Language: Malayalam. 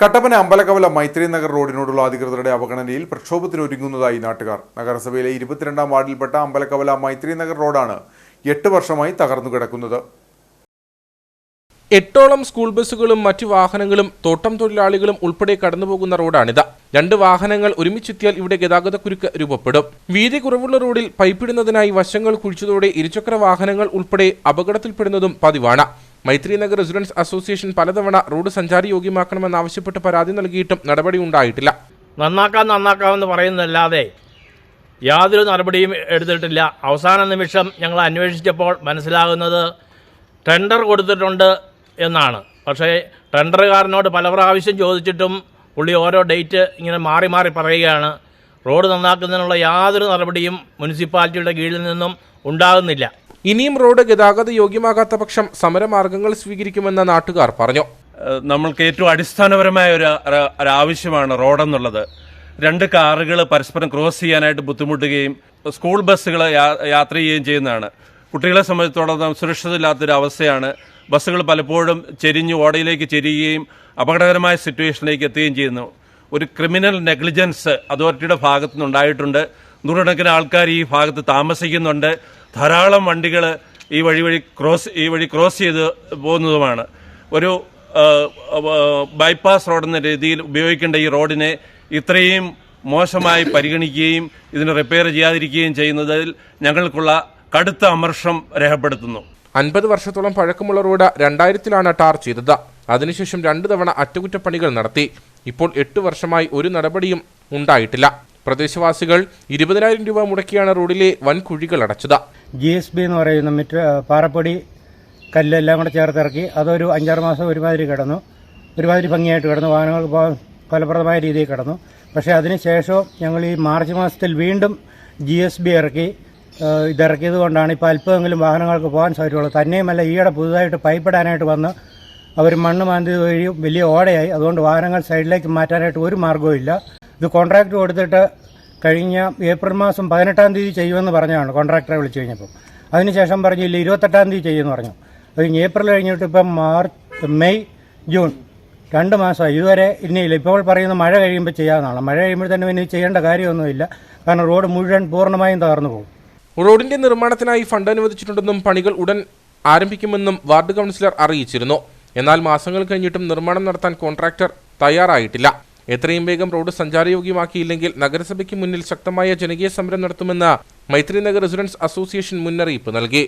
കട്ടപ്പന അമ്പലക്കവല മൈത്രി നഗർ റോഡിനോടുള്ള അധികൃതരുടെ അവഗണനയിൽ പ്രക്ഷോഭത്തിനൊരുങ്ങുന്നതായി നാട്ടുകാർ. നഗരസഭയിലെ ഇരുപത്തിരണ്ടാം വാർഡിൽപ്പെട്ട അമ്പലക്കവല മൈത്രി നഗർ റോഡാണ് എട്ട് വർഷമായി തകർന്നു കിടക്കുന്നത്. എട്ടോളം സ്കൂൾ ബസ്സുകളും മറ്റു വാഹനങ്ങളും തോട്ടം തൊഴിലാളികളും ഉൾപ്പെടെ കടന്നുപോകുന്ന റോഡാണിത്. രണ്ട് വാഹനങ്ങൾ ഒരുമിച്ചെത്തിയാൽ ഇവിടെ ഗതാഗതക്കുരുക്ക് രൂപപ്പെടും. വീതി കുറവുള്ള റോഡിൽ പൈപ്പിടുന്നതിനായി വശങ്ങൾ കുഴിച്ചതോടെ ഇരുചക്ര വാഹനങ്ങൾ ഉൾപ്പെടെ അപകടത്തിൽപ്പെടുന്നതും പതിവാണ്. മൈത്രി നഗർ റെസിഡൻസ് അസോസിയേഷൻ പലതവണ റോഡ് സഞ്ചാരി യോഗ്യമാക്കണമെന്നാവശ്യപ്പെട്ട് പരാതി നൽകിയിട്ടും നടപടി ഉണ്ടായിട്ടില്ല. നന്നാക്കാം നന്നാക്കാമെന്ന് പറയുന്നതല്ലാതെ യാതൊരു നടപടിയും എടുത്തിട്ടില്ല. അവസാന നിമിഷം ഞങ്ങൾ അന്വേഷിച്ചപ്പോൾ മനസ്സിലാകുന്നത് ടെൻഡർ കൊടുത്തിട്ടുണ്ട് എന്നാണ്. പക്ഷേ ടെൻഡറുകാരനോട് പല പ്രാവശ്യം ചോദിച്ചിട്ടും പുള്ളി ഓരോ ഡേറ്റ് ഇങ്ങനെ മാറി മാറി പറയുകയാണ്. റോഡ് നന്നാക്കുന്നതിനുള്ള യാതൊരു നടപടിയും മുനിസിപ്പാലിറ്റിയുടെ കീഴിൽ നിന്നും ഉണ്ടാകുന്നില്ല. ഇനിയും റോഡ് ഗതാഗത യോഗ്യമാകാത്ത പക്ഷം സമരമാർഗങ്ങൾ സ്വീകരിക്കുമെന്ന് നാട്ടുകാർ പറഞ്ഞു. നമ്മൾക്ക് ഏറ്റവും അടിസ്ഥാനപരമായ ഒരു ആവശ്യമാണ് റോഡെന്നുള്ളത്. രണ്ട് കാറുകൾ പരസ്പരം ക്രോസ് ചെയ്യാനായിട്ട് ബുദ്ധിമുട്ടുകയും സ്കൂൾ ബസ്സുകൾ യാത്ര ചെയ്യുകയും ചെയ്യുന്നതാണ്. കുട്ടികളെ സംബന്ധിച്ചിടത്തോളം സുരക്ഷിതമില്ലാത്തൊരു അവസ്ഥയാണ് ബസ്സുകൾ പലപ്പോഴും ചെരിഞ്ഞ് ഓടയിലേക്ക് ചെരിയുകയും അപകടകരമായ സിറ്റുവേഷനിലേക്ക് എത്തുകയും ചെയ്യുന്നു. ഒരു ക്രിമിനൽ നെഗ്ലിജൻസ് അതോറിറ്റിയുടെ ഭാഗത്തുനിന്ന് നിന്നുണ്ടായിട്ടുണ്ട് നൂറുകണക്കിന് ആൾക്കാർ ഈ ഭാഗത്ത് താമസിക്കുന്നുണ്ട്. ധാരാളം വണ്ടികൾ ഈ വഴി വഴി ക്രോസ് ഈ വഴി ക്രോസ് ചെയ്ത് പോകുന്നതുമാണ്. ഒരു ബൈപ്പാസ് റോഡെന്ന രീതിയിൽ ഉപയോഗിക്കേണ്ട ഈ റോഡിനെ ഇത്രയും മോശമായി പരിഗണിക്കുകയും ഇതിന് റിപ്പയർ ചെയ്യാതിരിക്കുകയും ചെയ്യുന്നതിൽ ഞങ്ങൾക്കുള്ള കടുത്ത അമർഷം രേഖപ്പെടുത്തുന്നു. അൻപത് വർഷത്തോളം പഴക്കമുള്ള റോഡ് രണ്ടായിരത്തിലാണ് ടാർ ചെയ്തത്. അതിനുശേഷം രണ്ടു തവണ അറ്റകുറ്റപ്പണികൾ നടത്തി. ഇപ്പോൾ എട്ട് വർഷമായി ഒരു നടപടിയും ഉണ്ടായിട്ടില്ല. പ്രദേശവാസികൾ ഇരുപതിനായിരം രൂപ മുടക്കിയാണ് റോഡിലെ വൻ കുഴികൾ അടച്ചത്. ജി എസ് ബി എന്ന് പറയുന്ന മറ്റ് പാറപ്പൊടി കല്ലെല്ലാം കൂടെ ചേർത്തിറക്കി അതൊരു അഞ്ചാറ് മാസം ഒരുമാതിരി കിടന്നു. ഒരുമാതിരി ഭംഗിയായിട്ട് കിടന്നു. വാഹനങ്ങൾക്ക് ഫലപ്രദമായ രീതിയിൽ കിടന്നു. പക്ഷേ അതിന് ശേഷവും ഞങ്ങൾ ഈ മാർച്ച് മാസത്തിൽ വീണ്ടും ജി എസ് ബി ഇറക്കി. ഇതിറക്കിയത് കൊണ്ടാണ് ഇപ്പോൾ അല്പമെങ്കിലും വാഹനങ്ങൾക്ക് പോകാൻ സാധിച്ചുള്ളത് തന്നെയുമല്ല ഈയിടെ പുതുതായിട്ട് പൈപ്പിടാനായിട്ട് വന്ന് അവർ മണ്ണ് മാന്തി വഴി വലിയ ഓടയായി. അതുകൊണ്ട് വാഹനങ്ങൾ സൈഡിലേക്ക് മാറ്റാനായിട്ട് ഒരു മാർഗവും ഇത് കോൺട്രാക്ട് കൊടുത്തിട്ട് കഴിഞ്ഞ ഏപ്രിൽ മാസം പതിനെട്ടാം തീയതി ചെയ്യുമെന്ന് പറഞ്ഞതാണ് കോൺട്രാക്ടറെ വിളിച്ചു കഴിഞ്ഞപ്പോൾ അതിനുശേഷം പറഞ്ഞില്ല ഇരുപത്തെട്ടാം തീയതി ചെയ്യുമെന്ന് പറഞ്ഞു. അത് ഏപ്രിൽ കഴിഞ്ഞിട്ട് ഇപ്പം മാർച്ച് മെയ് ജൂൺ രണ്ട് മാസമായി. ഇതുവരെ ഇനിയില്ല. ഇപ്പോൾ പറയുന്ന മഴ കഴിയുമ്പോൾ ചെയ്യാവുന്നതാണ്. മഴ കഴിയുമ്പോൾ തന്നെ ഇനി ചെയ്യേണ്ട കാര്യമൊന്നുമില്ല. കാരണം റോഡ് മുഴുവൻ പൂർണമായും തകർന്നു പോകും. റോഡിന്റെ നിർമ്മാണത്തിനായി ഫണ്ട് അനുവദിച്ചിട്ടുണ്ടെന്നും പണികൾ ഉടൻ ആരംഭിക്കുമെന്നും വാർഡ് കൗൺസിലർ അറിയിച്ചിരുന്നു. എന്നാൽ മാസങ്ങൾ കഴിഞ്ഞിട്ടും നിർമ്മാണം നടത്താൻ കോൺട്രാക്ടർ തയ്യാറായിട്ടില്ല. എത്രയും വേഗം റോഡ് സഞ്ചാരയോഗ്യമാക്കിയില്ലെങ്കിൽ നഗരസഭയ്ക്ക് മുന്നിൽ ശക്തമായ ജനകീയ സമരം നടത്തുമെന്ന് മൈത്രി നഗർ റെസിഡൻസ് അസോസിയേഷൻ മുന്നറിയിപ്പ് നൽകി.